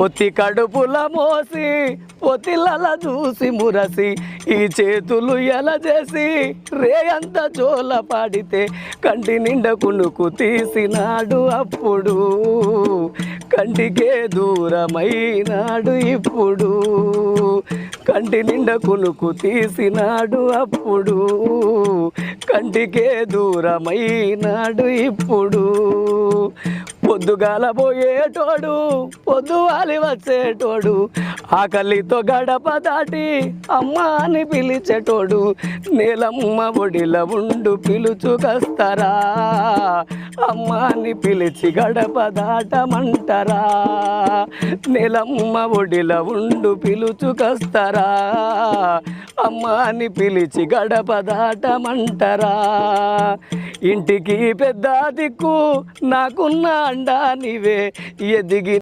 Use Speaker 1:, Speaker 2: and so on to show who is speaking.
Speaker 1: పొత్తి కడుపుల మోసి పొత్తిలల చూసి మురసి ఈ చేతులు ఎలా చేసి రే అంత జోల పాడితే కంటి నిండా కునుకు తీసినాడు అప్పుడు. కంటికే దూరమైనాడు ఇప్పుడు. కంటి నిండా కునుకు తీసినాడు అప్పుడు. కంటికే దూరమైనాడు ఇప్పుడు. పొద్దుగాల పోయేటోడు పొద్దువాలి వచ్చేటోడు ఆకలితో గడప దాటి అమ్మ అని పిలిచేటోడు నేలమ్మ ఒడిల ఉండు పిలుచుకొస్తారా అమ్మ అని పిలిచి గడప దాటమంటరా నేలమ్మ ఒడిల ఉండు పిలుచుకొస్తారా అమ్మ అని పిలిచి గడప దాటమంటరా ఇంటికి పెద్ద దిక్కు నాకున్న అండా నీవే ఎదిగి